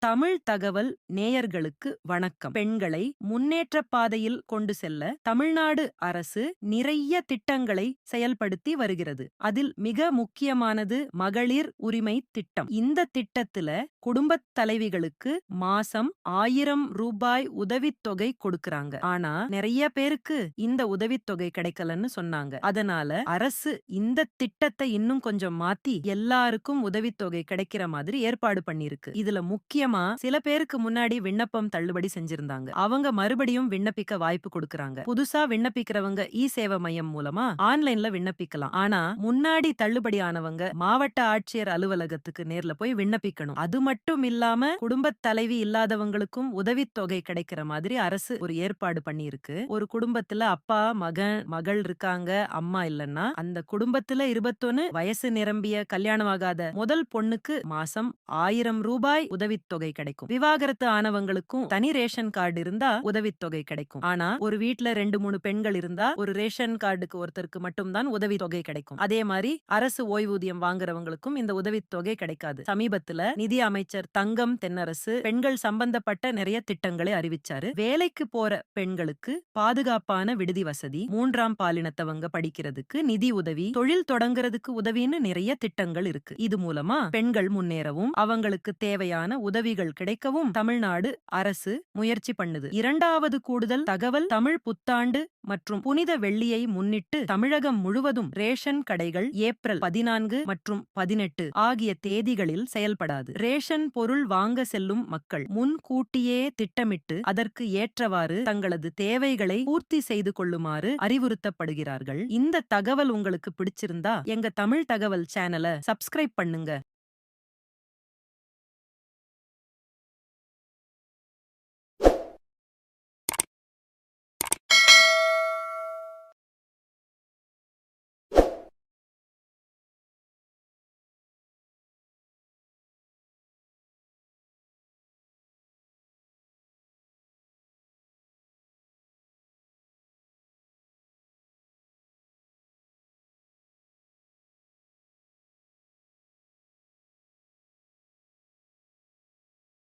தமிழ் தகவல் நேயர்களுக்கு வணக்கம். பெண்களை முன்னேற்ற பாதையில் கொண்டு செல்ல தமிழ்நாடு அரசு நிறைய திட்டங்களை செயல்படுத்தி வருகிறது. அதில் மிக முக்கியமானது மகளிர் உரிமை திட்டம். இந்த திட்டத்துல குடும்பத் தலைவிகளுக்கு மாசம் ஆயிரம் ரூபாய் உதவித்தொகை கொடுக்கறாங்க. ஆனா நிறைய பேருக்கு இந்த உதவித்தொகை கிடைக்கலன்னு சொன்னாங்க. அதனால அரசு இந்த திட்டத்தை இன்னும் கொஞ்சம் மாத்தி எல்லாருக்கும் உதவித்தொகை கிடைக்கிற மாதிரி ஏற்பாடு பண்ணிருக்கு இதுல முக்கியமா சில பேருக்கு முன்னாடி விண்ணப்பம் தள்ளுபடி செஞ்சிருந்தாங்க. அவங்க மறுபடியும் விண்ணப்பிக்க வாய்ப்பு கொடுக்கறாங்க. புதுசா விண்ணப்பிக்கிறவங்க இ சேவை மையம் மூலமா ஆன்லைன்ல விண்ணப்பிக்கலாம். ஆனா முன்னாடி தள்ளுபடி ஆனவங்க மாவட்ட ஆட்சியர் அலுவலகத்துக்கு நேர்ல போய் விண்ணப்பிக்கணும். அது மட்டும் இல்லாம குடும்பத் தலைவி இல்லாதவங்களுக்கும் உதவித்தொகை கிடைக்கிற மாதிரி அரசு ஒரு ஏற்பாடு பண்ணியிருக்கு. ஒரு குடும்பத்துல அப்பா மகன் மகள் இருக்காங்க அம்மா இல்லன்னா அந்த குடும்பத்துல இருபத்தொன்னு வயசு நிரம்பிய கல்யாணமாகாத முதல் பொண்ணுக்கு மாசம் ஆயிரம் ரூபாய் உதவித்தொகை கிடைக்கும். விவாகரத்து ஆனவங்களுக்கும் தனி ரேஷன் கார்டு இருந்தா உதவித்தொகை கிடைக்கும். ஆனா ஒரு வீட்டுல ரெண்டு மூணு பெண்கள் இருந்தா ஒரு ரேஷன் கார்டுக்கு ஒருத்தருக்கு மட்டும்தான் உதவித்தொகை கிடைக்கும். அதே மாதிரி அரசு ஓய்வூதியம் வாங்குறவங்களுக்கும் இந்த உதவித்தொகை கிடைக்காது. சமீபத்துல நிதி அமைச்சர் தங்கம் தென்னரசு பெண்கள் சம்பந்தப்பட்ட நிறைய திட்டங்களை அறிவிச்சாரு. வேலைக்கு போற பெண்களுக்கு பாதுகாப்பான விடுதி வசதி மூன்றாம் பாலினத்தவங்க படிக்கிறதுக்கு நிதி உதவி தொழில் தொடங்குறதுக்கு உதவின்னு நிறைய திட்டங்கள் இருக்கு. இது மூலமா பெண்கள் முன்னேறவும் அவங்களுக்கு தேவையான உதவி உதவிகள் கிடைக்கவும் தமிழ்நாடு அரசு முயற்சி பண்ணுது. இரண்டாவது கூடுதல் தகவல் தமிழ் புத்தாண்டு மற்றும் புனித வெள்ளியை முன்னிட்டு தமிழகம் முழுவதும் ரேஷன் கடைகள் ஏப்ரல் பதினான்கு மற்றும் பதினெட்டு ஆகிய தேதிகளில் செயல்படாது. ரேஷன் பொருள் வாங்க செல்லும் மக்கள் முன்கூட்டியே திட்டமிட்டு அதற்கு ஏற்றவாறு தங்களது தேவைகளை பூர்த்தி செய்து கொள்ளுமாறு அறிவுறுத்தப்படுகிறார்கள். இந்த தகவல் உங்களுக்கு பிடிச்சிருந்தா எங்க தமிழ் தகவல் சேனலை சப்ஸ்கிரைப் பண்ணுங்க.